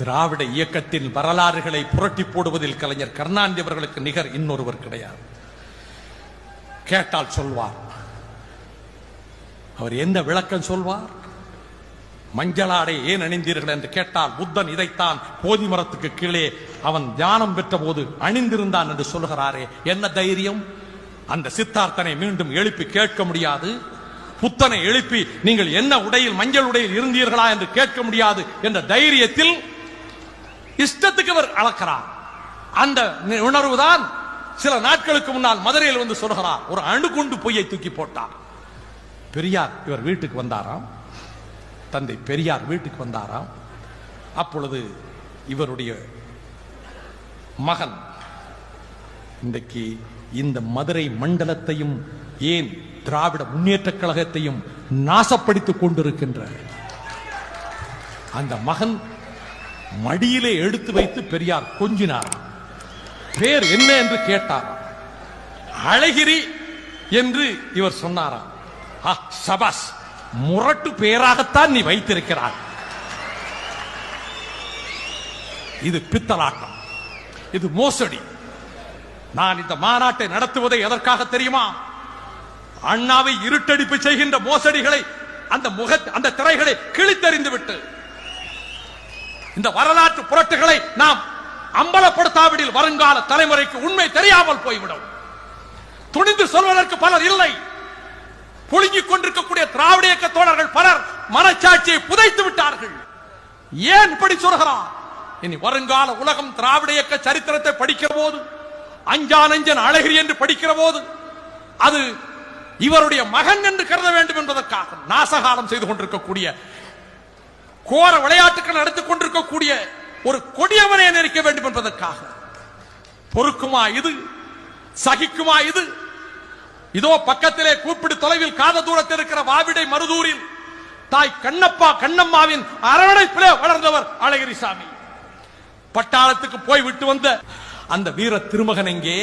திராவிட இயக்கத்தின் வரலாறுகளை புரட்டி போடுவதில் கலைஞர் கருணாநிதி அவர்களுக்கு நிகர் இன்னொருவர் கிடையாது. கேட்டால் சொல்வார். அவர் எந்த விளக்கம் சொல்வார்? மஞ்சளாடை ஏன் அணிந்தீர்கள் என்று கேட்டால் புத்தன் இதைத்தான் போதி மரத்துக்கு கீழே அவன் தியானம் பெற்ற போது அணிந்திருந்தான் என்று சொல்கிறாரே என்ன தைரியம்? அந்த சித்தார்த்தனை மீண்டும் எழுப்பி கேட்க முடியாது. புத்தனை எழுப்பி நீங்கள் என்ன உடையில் மஞ்சள் உடையில் இருந்தீர்களா? என்று கேட்க முடியாது என்ற தைரியத்தில் இஷ்டத்துக்கு அவர் அளக்கிறார். அந்த உணர்வுதான் சில நாட்களுக்கு முன்னால் மதுரையில் வந்து சொல்கிறார். ஒரு அணுகுண்டு பொய்யை தூக்கி போட்டார். பெரியார் இவர் வீட்டுக்கு வந்தாராம். தந்தை பெரியார் வீட்டுக்கு வந்தாராம். அப்பொழுது இவருடைய மகன் இன்றைக்கு இந்த மதுரை மண்டலத்தையும் ஏன் திராவிட முன்னேற்ற கழகத்தையும் நாசப்படுத்திக் கொண்டிருக்கின்ற அந்த மகன் மடியிலே எடுத்து வைத்து பெரியார் கொஞ்சினார். பேர் என்ன என்று கேட்டார். அழகிரி என்று இவர் சொன்னாராம். சபாஸ் முரட்டு பேராகத்தான் நீ வைத்திருக்கிறார் இது பித்தலாட்டம். இது மோசடி. நான் இந்த மாநாட்டை நடத்துவதை எதற்காக தெரியுமா? அண்ணாவை இருட்டடிப்பு செய்கின்ற மோசடிகளை அந்த முக அந்த திரைகளை கிழித்தறிந்து விட்டு இந்த வரலாற்று புரட்டுகளை நாம் அம்பலப்படுத்தாவிடில் வருங்கால தலைமுறைக்கு உண்மை தெரியாமல் போய்விடும். துணிந்து சொல்வதற்கு பலர் இல்லை. புழுங்கிக் கொண்டிருக்கக்கூடிய திராவிட இயக்க தோழர்கள் பலர் மனச்சாட்சியை புதைத்து விட்டார்கள். ஏன் இப்படி சொல்கிறார்? இனி வருங்கால உலகம் திராவிட இயக்க சரித்திரத்தை படிக்கிற போது அஞ்சானஞ்சன் அழகிரி என்று படிக்கிற போது அது இவருடைய மகன் என்று கருத வேண்டும் என்பதற்காக நாசகாலம் செய்து கொண்டிருக்கக்கூடிய கோர விளையாட்டுகள் நடத்திக் கொண்டிருக்கக்கூடிய ஒரு கொடியவனை நினைக்க வேண்டும் என்பதற்காக. பொறுக்குமா இது? சகிக்குமா இது? இதோ பக்கத்திலே கூப்பிடு தொலைவில் காத தூரத்தில் இருக்கிற வாவிடை மருதூரில் தாய் கண்ணப்பா கண்ணம்மாவின் அரவணைப்பிலே வளர்ந்தவர் அழகிரிசாமி. பட்டாளத்துக்கு போய் விட்டு வந்த அந்த வீர திருமகன் எங்கே?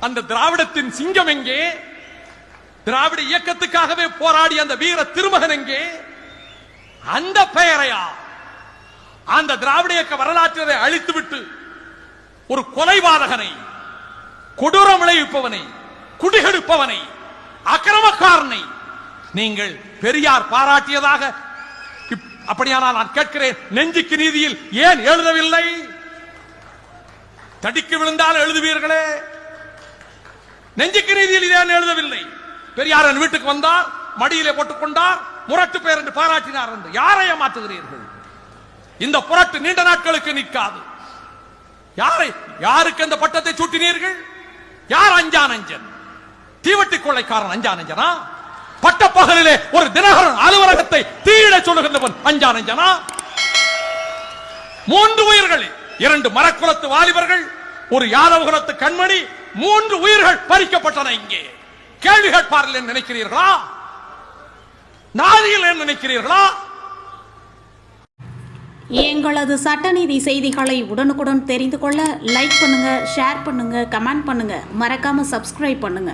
அந்த திராவிடத்தின் சிங்கம் எங்கே? திராவிட இயக்கத்துக்காகவே போராடி அந்த வீர திருமகன் எங்கே? அந்த பெயரையா? அந்த திராவிட இயக்க வரலாற்றை அழித்துவிட்டு ஒரு கொலைபாதகனை கொடூரம் விளைவிப்பவனை குடிகெடுப்பவனை அக்கிரமக்காரனை நீங்கள் பெரியார் பாராட்டியதாக அப்படியானால் நான் கேட்கிறேன் நெஞ்சுக்கு நீதியில் ஏன் எழுதவில்லை? தடிக்கு விழுந்தால் எழுதுவீர்களே? நெஞ்சுக்கு நீதியில் ஏன் எழுதவில்லை? பெரியார் என் வீட்டுக்கு வந்தார் மடியிலே போட்டுக் கொண்டார் முரட்டு பெயர் என்று பாராட்டினார் என்று யாரை ஏமாற்றுகிறீர்கள்? இந்த புரட்டு நீண்ட நாட்களுக்கு நிற்காது. யாரை யாருக்கு அந்த பட்டத்தை சூட்டினீர்கள்? யார் அஞ்சான் அஞ்சன் தீவட்டி கொள்ளைக்காரன் அஞ்சான் அஞ்சனா பட்டப்பகலிலே ஒரு தினகரன் அலுவலகத்தை தீயிட சொல்லுகின்றவன் அஞ்சான் அஞ்சனா மூன்று உயிர்கள் இரண்டு மரக்குலத்து வாலிபர்கள் ஒரு யாதவகுலத்து கண்மணி மூன்று உயிர்கள் பறிக்கப்பட்டன இங்கே. கேள்வி கேட்பார்கள் என்று நினைக்கிறீர்களா? நாதிகள் நினைக்கிறீர்களா? எங்களது சட்டநீதி செய்திகளை உடனுக்குடன் தெரிந்து கொள்ள லைக் பண்ணுங்க ஷேர் பண்ணுங்க கமெண்ட் பண்ணுங்க. மறக்காம சப்ஸ்கிரைப் பண்ணுங்க.